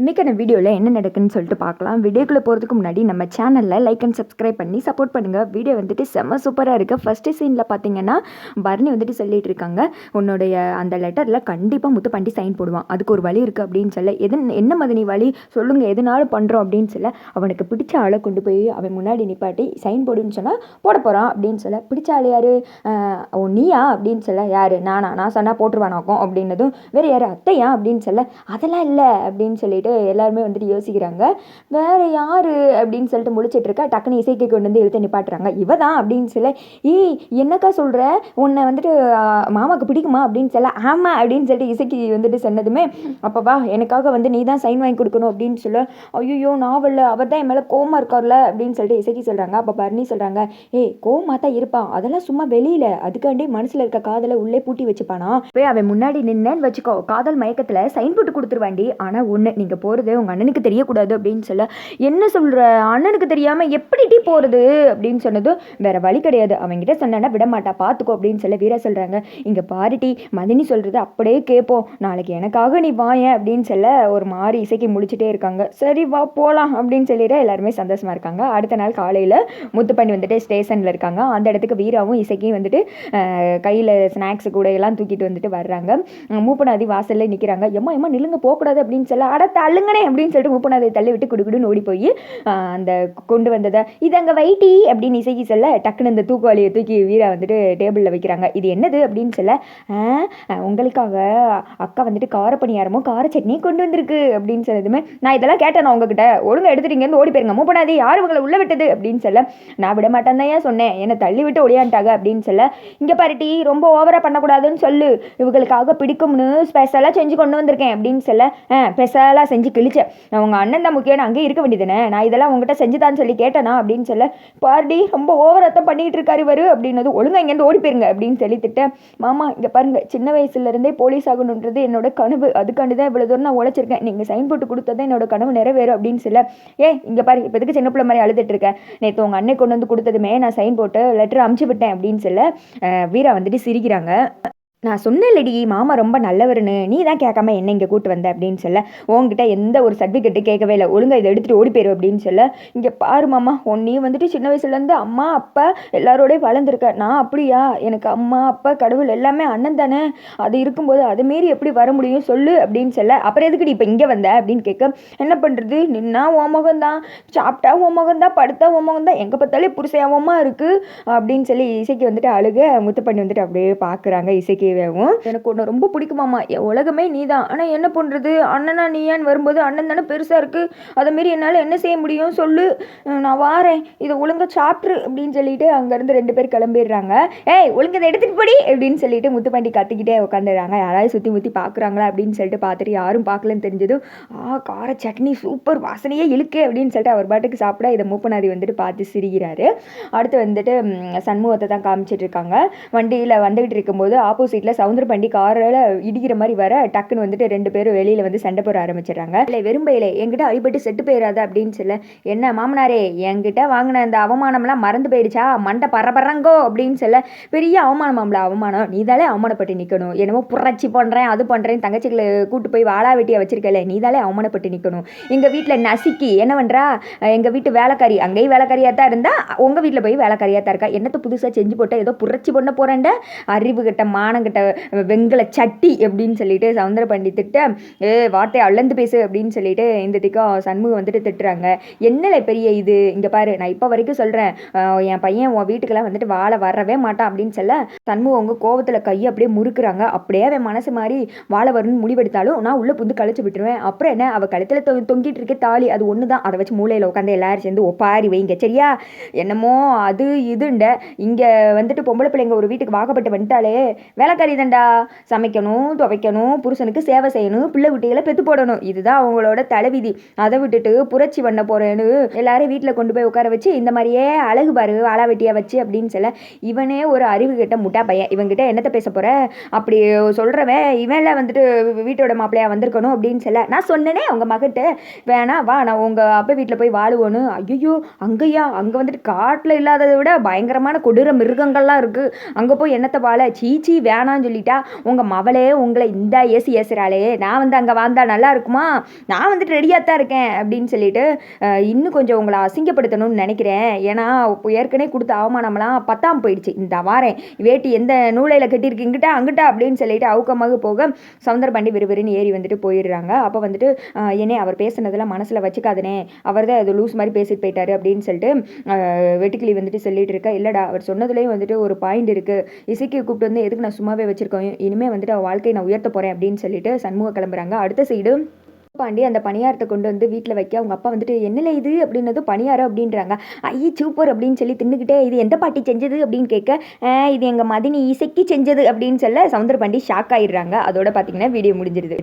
இன்றைக்கான வீடியோவில் என்ன நடக்குன்னு சொல்லிட்டு பார்க்கலாம். வீடியோக்குள்ளே போகிறதுக்கு முன்னாடி நம்ம சேனலில் லைக் அண்ட் சப்ஸ்கிரைப் பண்ணி சப்போர்ட் பண்ணுங்கள் வீடியோ வந்துட்டு செம்ம சூப்பராக இருக்குது ஃபஸ்ட்டு சீனில் பார்த்தீங்கன்னா பரணி வந்துட்டு சொல்லிட்டு இருக்காங்க. உன்னுடைய அந்த லெட்டரில் கண்டிப்பாக முத்துப்பாண்டி சைன் போடுவான். அதுக்கு ஒரு வழி இருக்குது அப்படின்னு சொல்ல எது என்ன மதனி வழி? சொல்லுங்கள் எதுனாலும் பண்ணுறோம் அப்படின்னு சொல்ல அவனுக்கு பிடிச்ச ஆளை கொண்டு போய் அவன் முன்னாடி நிப்பாட்டி சைன் போடுன்னு சொன்னால் போட போகிறான் அப்படின்னு சொல்ல பிடிச்ச ஆள் யார்? ஓ நீயா அப்படின்னு சொல்ல யார்? நானா? நான் சொன்னால் போட்டுருவானாக்கும் அப்படின்னதும் வேறு யார்? அத்தையா அப்படின்னு சொல்ல அதெல்லாம் இல்லை அப்படின்னு சொல்லிட்டு எல்லாருமே வந்துட்டு யோசிக்கிறாங்க. வேற யாரு அப்படின்னு சொல்லிட்டு முழிச்சிட்டு இருக்கா? டக்குன்னு இசைக்கு கொண்டு வந்து இழுத்து நிப்பாட்டுறாங்க. இவ தான் அப்படின்னு சொல்ல ஏய் என்னக்கா சொல்கிற உன்னை வந்துட்டு மாமாவுக்கு பிடிக்குமா? அப்படின்னு சொல்ல ஆமாம் அப்படின்னு சொல்லிட்டு இசைக்கு வந்துட்டு சொன்னதுமே அப்போ வா எனக்காக வந்து நீ தான் சைன் வாங்கி கொடுக்கணும் அப்படின்னு சொல்ல ஐயோ நாவலில் அவர் தான் என் மேலே கோமா இருக்கார்ல அப்படின்னு சொல்லிட்டு இசைக்கு சொல்கிறாங்க அப்போ பர்னி சொல்கிறாங்க ஏய் கோமா தான் இருப்பான் அதெல்லாம் சும்மா வெளியில் அதுக்காண்டி மனசில் இருக்க காதலை உள்ளே பூட்டி வச்சுப்பானா? போய் அவன் முன்னாடி நின்னேன்னு வச்சுக்கோ. காதல் மயக்கத்தில் சைன் போட்டு கொடுத்துருவாண்டி. ஆனால் ஒன்று நீங்கள் இங்கே போறது உங்கள் அண்ணனுக்கு தெரியக்கூடாது அப்படின்னு சொல்ல என்ன சொல்கிற அண்ணனுக்கு தெரியாமல் எப்படிட்டி போகிறது அப்படின்னு சொன்னதும் வேறு வழி கிடையாது. அவங்ககிட்ட சொன்னா விட மாட்டா பார்த்துக்கோ அப்படின்னு சொல்ல வீரா சொல்கிறாங்க இங்கே பாருட்டி மதினி சொல்கிறது அப்படியே கேட்போம் நாளைக்கு எனக்காக நீ வாயேன் அப்படின்னு சொல்ல ஒரு மாதிரி இசைக்கு முடிச்சுட்டே இருக்காங்க. சரி வா போகலாம் அப்படின்னு சொல்லிட்டு எல்லாருமே சந்தோஷமாக இருக்காங்க. அடுத்த நாள் காலையில் முத்துப்பண்ணி வந்துட்டு ஸ்டேஷனில் இருக்காங்க. அந்த இடத்துக்கு வீராவும் இசைக்கும் வந்துட்டு கையில் ஸ்நாக்ஸ் கூட எல்லாம் தூக்கிட்டு வந்துட்டு வர்றாங்க. அஹ், மூப்பனாதி வாசல்ல நிற்கிறாங்க எம்மா எம்மா நில்லுங்க போகக்கூடாது அப்படின்னு சொல்ல அட தள்ளுங்கனே அப்படின்னு சொல்லிட்டு மூப்பனாதை தள்ளி விட்டு குடுகுடுன்னு ஓடி போய் அந்த கொண்டு வந்ததை. இது அங்கே வைட்டி அப்படின்னு இசைக்கு சொல்ல டக்குன்னு இந்த தூக்குவாளியை தூக்கி வீரா வந்துட்டு டேபிளில் வைக்கிறாங்க. இது என்னது அப்படின்னு சொல்ல உங்களுக்காக அக்கா வந்துட்டு கார பணியாரமும் கார சட்னியும் கொண்டு வந்திருக்கு அப்படின்னு சொன்னதுமே நான் இதெல்லாம் கேட்டேன் உங்ககிட்ட. ஒழுங்கா எடுத்துட்டு ஓடி போயிருங்க. மூப்பனாதே யார் உங்களை உள்ள விட்டது அப்படின்னு சொல்ல நான் விட மாட்டேன் தான் ஏன் சொன்னேன். என்னை தள்ளி விட்டு ஒடியான்ட்டாங்க அப்படின்னு சொல்ல இங்கே பாருட்டி ரொம்ப ஓவராக பண்ணக்கூடாதுன்னு சொல்லு. இவங்களுக்காக பிடிக்கும்னு ஸ்பெஷலாக செஞ்சு கொண்டு வந்திருக்கேன் அப்படின்னு சொல்ல ஆ ஸ்பெஷலாக செஞ்சு கிழிச்சேன். உங்கள் அண்ணன் தான் முக்கியம். அங்கேயே இருக்க வேண்டியதுனே நான் இதெல்லாம் உங்ககிட்ட செஞ்சுதான்னு சொல்லி கேட்டேனா? அப்படின்னு சொல்ல பாருடி ரொம்ப ஓவராத்தான் பண்ணிகிட்டு இருக்காரு இவரு. அப்படின்னது ஒழுங்கா இங்கேருந்து ஓடி போயிருங்க. அப்படின்னு சொல்லி திட்டேன். மாமா இங்கே பாருங்கள் சின்ன வயசுலேருந்தே போலீஸ் ஆகணுன்றது என்னோட கனவு. அதுக்காண்டி தான் இவ்வளோ தூரம் நான் உழைச்சிருக்கேன். நீங்கள் சைன் போட்டு கொடுத்தது என்னோட கனவு நிறைவேறும். அப்படின்னு சொல்ல ஏ இங்கே பாரு இப்போதுக்கு சின்ன பிள்ளை மாதிரி அழுதுட்டு இருக்கேன் நேற்று உங்கள் அண்ணன் கொண்டு வந்து கொடுத்ததுமே நான் சைன் போட்டு லெட்டர் அமுச்சு விட்டேன். அப்படின்னு சொல்ல வீரா வந்துட்டு சிரிக்கிறாங்க. நான் சொன்னேன்லடி மாமா ரொம்ப நல்லவருன்னு. நீ தான் கேட்காம என்ன இங்கே கூட்டு வந்த? அப்படின்னு சொல்ல உங்ககிட்ட எந்த ஒரு சர்டிஃபிகேட்டு கேட்கவே இல்லை. ஒழுங்காக இதை எடுத்துகிட்டு ஓடி போயிரு. அப்படின்னு சொல்ல இங்கே பாரு மாமா உன்னையும் வந்துட்டு சின்ன வயசுலேருந்து அம்மா அப்பா எல்லாரோடய வளர்ந்துருக்க. நான் அப்படியா? எனக்கு அம்மா அப்பா கடவுள் எல்லாமே அண்ணன் தானே. அது இருக்கும்போது அது மீறி எப்படி வர முடியும் சொல்லு. அப்படின்னு சொல்ல அப்புறம் எதுக்குடி இப்போ இங்கே வந்த? அப்படின்னு கேட்க என்ன பண்ணுறது நின்னா உன் தான் சாப்பிட்டா உன் தான் படுத்தா உன் தான் எங்கே பார்த்தாலே புருஷயாவமாக இருக்குது அப்படின்னு சொல்லி இசைக்கு வந்துட்டு அழுக முத்துப்பண்ணி வந்துட்டு அப்படியே பார்க்குறாங்க இசைக்கு. இசைக்கேவும் எனக்கு ஒன்று ரொம்ப பிடிக்குமாமா என் உலகமே நீ தான் ஆனால் என்ன பண்ணுறது அண்ணனா நீயான்னு வரும்போது அண்ணன் தானே பெருசாக இருக்குது அதை மாரி என்னால் என்ன செய்ய முடியும்? சொல்லு. நான் வாரேன். இதை ஒழுங்கா சாப்பிட்ரு அப்படின்னு சொல்லிட்டு அங்கேருந்து ரெண்டு பேர் கிளம்பிடுறாங்க. ஏய் ஒழுங்கு இதை எடுத்துகிட்டு போடி அப்படின்னு சொல்லிட்டு முத்துப்பாண்டி கத்திக்கிட்டே உட்காந்துடுறாங்க யாராவது சுற்றி முற்றி பார்க்குறாங்களா அப்படின்னு சொல்லிட்டு பார்த்துட்டு யாரும் பார்க்கலன்னு தெரிஞ்சதும் ஆ கார சட்னி சூப்பர் வாசனையே இழுக்கு அப்படின்னு சொல்லிட்டு அவர் பாட்டுக்கு சாப்பிட இதை மூப்பனாதி வந்துட்டு பார்த்து சிரிக்கிறாரு. அடுத்து வந்துட்டு சண்முகத்தை தான் காமிச்சிட்டு இருக்காங்க. வண்டியில் வந்துகிட்டு இருக்கும்போது ஆப்போசிட் ஆப்போசிட்டில் சவுந்தர பண்டி காரில் இடிக்கிற மாதிரி வர டக்குன்னு வந்துட்டு ரெண்டு பேரும் வெளியில் வந்து சண்டை போட ஆரம்பிச்சிடறாங்க. இல்லை வெறும்பையில என்கிட்ட அடிபட்டு செட்டு போயிடாத அப்படின்னு சொல்ல என்ன மாமனாரே என்கிட்ட வாங்கின அந்த அவமானம்லாம் மறந்து போயிடுச்சா? மண்டை பரபரங்கோ அப்படின்னு சொல்ல பெரிய அவமானமாம்ல அவமானம். நீதாலே அவமானப்பட்டு நிற்கணும் என்னமோ புரட்சி பண்ணுறேன் அது பண்ணுறேன் தங்கச்சிகளை கூட்டு போய் வாழா வெட்டியை வச்சிருக்கல நீதாலே அவமானப்பட்டு நிற்கணும் எங்கள் வீட்டில் நசுக்கி என்ன பண்ணுறா எங்கள் வீட்டு வேலைக்காரி அங்கேயும் வேலைக்காரியாக தான் இருந்தால் உங்கள் வீட்டில் போய் வேலைக்காரியாக தான் இருக்கா? என்னத்தை புதுசாக செஞ்சு போட்டால் ஏதோ புரட்சி பண்ண போகிறேன்ட அறிவு கிட்ட மானம் கிட்ட வெங்கல சட்டி அப்படின்னு சொல்லிட்டு சவுந்தர பண்டி திட்ட ஏ வார்த்தை அளந்து பேசு அப்படின்னு சொல்லிட்டு இந்த திக்கம் சண்முகம் வந்துட்டு திட்டுறாங்க. என்னல பெரிய இது? இங்கே பாரு நான் இப்போ வரைக்கும் சொல்கிறேன் என் பையன் உன் வீட்டுக்கெல்லாம் வந்துட்டு வாழ வரவே மாட்டான் அப்படின்னு சொல்ல சண்முகம் உங்க கோவத்தில் கையை அப்படியே முறுக்குறாங்க. அப்படியே அவன் மனசு மாதிரி வாழ வரணும்னு முடிவெடுத்தாலும் நான் உள்ளே புந்து கழிச்சு விட்டுருவேன். அப்புறம் என்ன? அவள் கழுத்தில் தொ தொங்கிட்டு இருக்க தாலி அது ஒன்று தான் அதை வச்சு மூளையில் உட்காந்து எல்லாரும் சேர்ந்து ஒப்பாரி வைங்க சரியா? என்னமோ அது இதுண்ட இங்கே வந்துட்டு பொம்பளை பிள்ளைங்க ஒரு வீட்டுக்கு வாக்கப்பட்டு வந்துட்டாலே வேலை தான்டா சமைக்கணும் துவைக்கணும் புருஷனுக்கு சேவை செய்யணும் பிள்ளை குட்டிகளை பெத்து போடணும். இதுதான் அவங்களோட தலைவிதி. அதை விட்டுட்டு புரட்சி பண்ண போறேன்னு எல்லாரும் வீட்டில் கொண்டு போய் உட்கார வச்சு இந்த மாதிரியே அழகு பாரு வாழா வெட்டியா வச்சு அப்படின்னு சொல்ல இவனே ஒரு அறிவு கிட்ட முட்டா பையன். இவங்கிட்ட என்னத்த பேச போற? அப்படி சொல்றவன் இவன்ல வந்துட்டு வீட்டோட மாப்பிள்ளையா வந்திருக்கணும் அப்படின்னு சொல்ல நான் சொன்னேனே உங்க மகிட்ட வேணா வா நான் உங்க அப்பா வீட்டில் போய் வாழுவோன்னு. ஐயோ அங்கேயா அங்கே வந்துட்டு காட்டில் இல்லாததை விட பயங்கரமான கொடூர மிருகங்கள்லாம் இருக்கு. அங்கே போய் என்னத்தை வாழ? சீச்சி வேணாம். வேணான்னு சொல்லிட்டா உங்கள் மவளே உங்களை இந்த ஏசி ஏசுகிறாளே நான் வந்து அங்கே வாழ்ந்தா நல்லா இருக்குமா? நான் வந்துட்டு ரெடியாக தான் இருக்கேன் அப்படின்னு சொல்லிட்டு இன்னும் கொஞ்சம் உங்களை அசிங்கப்படுத்தணும்னு நினைக்கிறேன். ஏன்னா இப்போ ஏற்கனவே கொடுத்த அவமானம்லாம் பத்தாம் போயிடுச்சு. இந்த வாரேன் வேட்டி எந்த நூலையில் கட்டியிருக்கீங்கிட்ட அங்கிட்ட அப்படின்னு சொல்லிட்டு அவுக்கமாக போக சவுந்தர பாண்டி விறுவிறுன்னு ஏறி வந்துட்டு போயிடுறாங்க. அப்போ வந்துட்டு என்னே அவர் பேசுனதெல்லாம் மனசில் வச்சுக்காதனே அவர் தான் அது லூஸ் மாதிரி பேசிட்டு போயிட்டாரு அப்படின்னு சொல்லிட்டு வெட்டுக்கிளி வந்துட்டு சொல்லிட்டு இருக்கா. இல்லைடா அவர் சொன்னதுலேயும் வந்துட்டு ஒரு பாயிண்ட் இருக்குது இசைக்கு கூப்பிட்டு வந்து எதுக்கு நான் சும்மா சும்மாவே வச்சுருக்கோம். இனிமேல் வந்துட்டு அவள் வாழ்க்கையை நான் உயர்த்த போகிறேன் அப்படின்னு சொல்லிட்டு சண்முகம் கிளம்புறாங்க. அடுத்த சைடு பாண்டி அந்த பணியாரத்தை கொண்டு வந்து வீட்டில் வைக்க அவங்க அப்பா வந்துட்டு என்னல இது? அப்படின்னது பணியாரம் அப்படின்றாங்க. ஐயே சூப்பர் அப்படின்னு சொல்லி தின்னுக்கிட்டே இது எந்த பாட்டி செஞ்சது? அப்படின்னு கேட்க இது எங்கள் மதினி இசைக்கு செஞ்சது அப்படின்னு சொல்ல சவுந்தர பாண்டி ஷாக் ஆயிடுறாங்க. அதோட பார்த்தீங்கன்னா வீடியோ முடிஞ்சிருது.